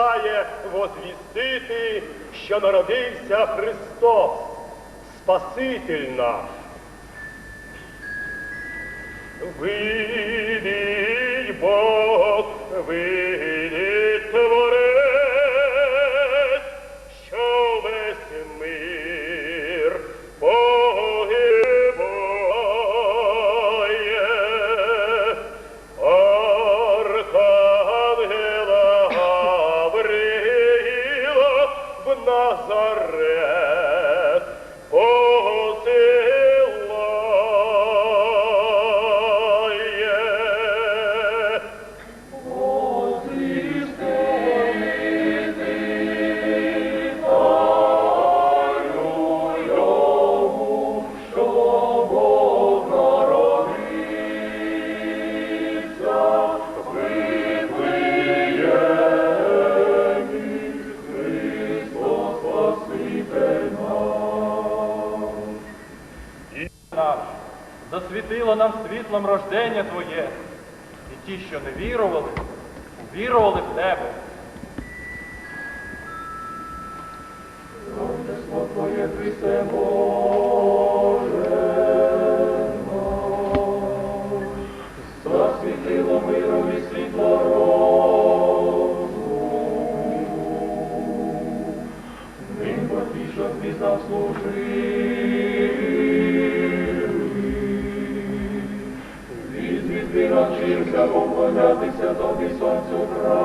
в возвістити, що народився Христос, Спаситель наш. Видить Бог, видить Yeah. Засвітило нам світлом рождення Твоє, і ті, що не вірували, увірували в Тебе. Поклонятися тобі сонцю Пане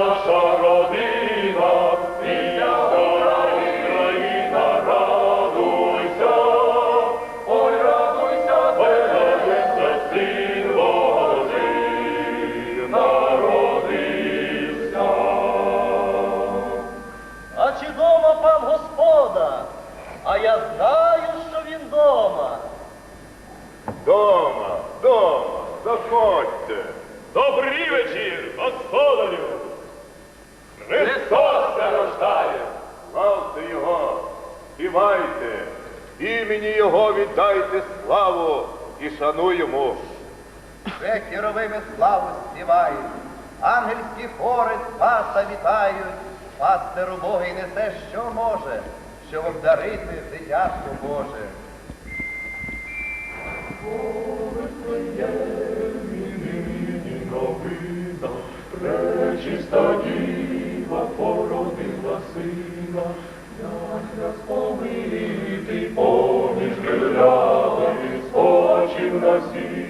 наша родина, і вся Україна, радуйся, ой, радуйся, радуйся, син Божий народився. А чи дома пан Господа? А я знаю, що він дома. Дома, дома, заходьте. Добрий вечір, господарю. Христос рождає. Славте Його, співайте, імені Його віддайте славу і шануємо. Вже хіровими славу співають, ангельські хори спаса вітають, пастеру Богий несе, що може, щоб обдарити дитятко Боже. Пречиста поміж гирлями, спочив на всіх.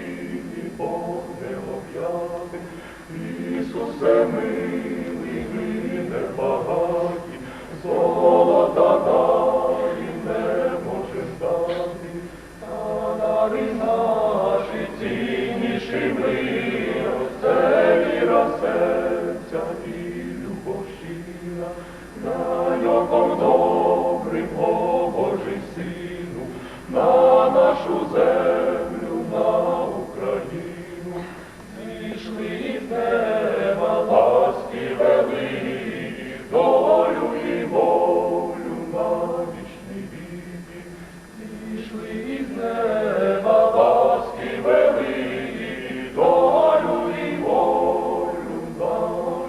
нашу землю на Україну, зійшли із неба ласки вели, долю і волю на вічні віки, зійшли з неба ласки вели, долю і волю на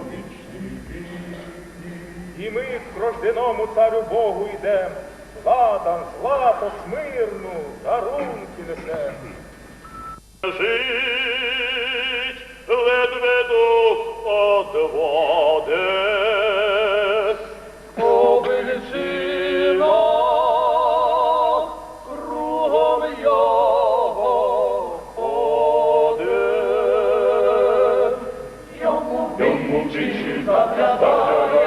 вічний віки. І ми в рожденому царю Богу йдемо ладан, злато, смирну, дарунки несе. Жить ледве дух од води, Обельчина кругом його ходить. Йому більше заглядає,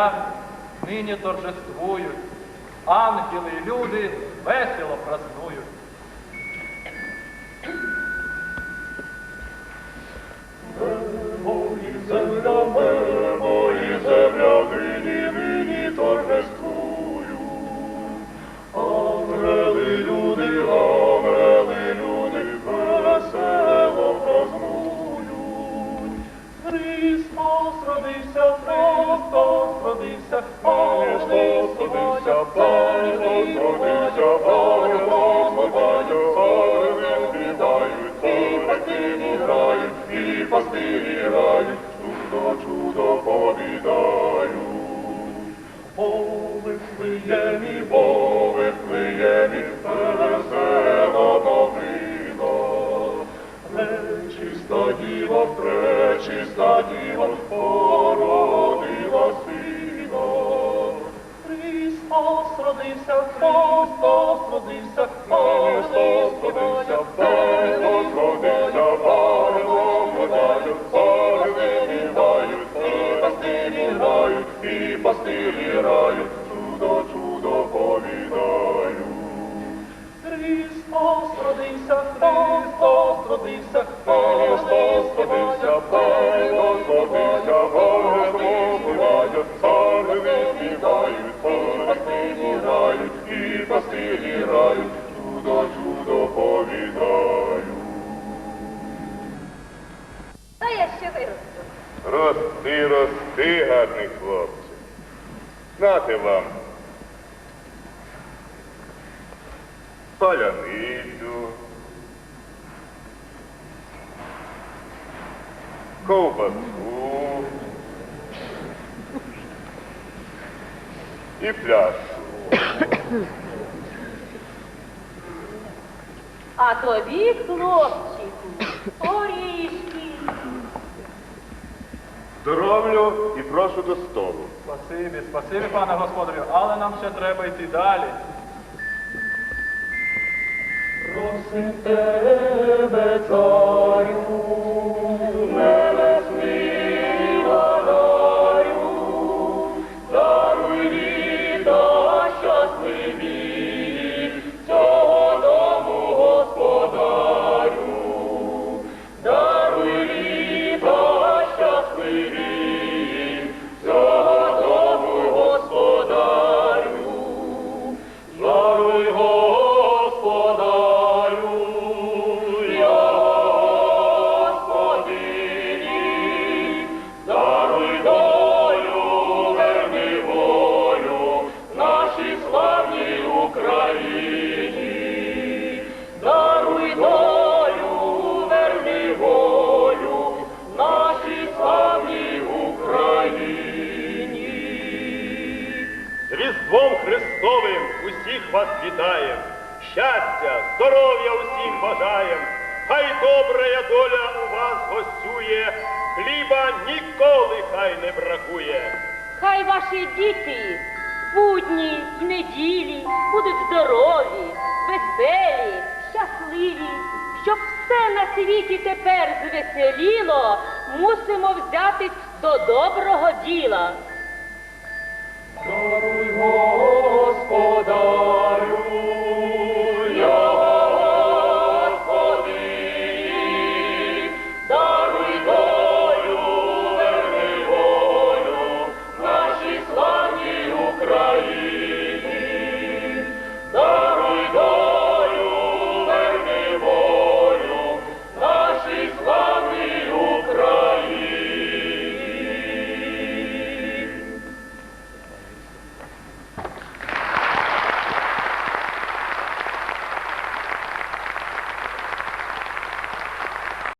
дня нині торжествують, ангели і люди весело празднують. збираю, ночу доповідаю. О, Вифлеємі, о, Вифлеємі, весела новина. Пречиста діва, пречиста діва, породила сина. Христос родився, Христос родився, Армии співають, полонені рають, і пастирі рають, чудо, чудо повідаю. Я ще виросту. Рости, рости, гарний хлопче. Знати вам. Паляницю. Ковбасу. І пляшку. А тобі, хлопчику, орішки. Здоровлю і прошу до столу. Спасибі, спасибі, пане господарю, але нам ще треба йти далі. Просим тебе, вас вітаєм. Щастя, здоров'я усім бажаєм. Хай добрая доля у вас гостює, хліба ніколи хай не бракує. Хай ваші діти, будні й неділі будуть здорові, веселі, щасливі. Щоб все на світі тепер звеселіло, мусимо взятись до доброго діла. Даруй, Господи,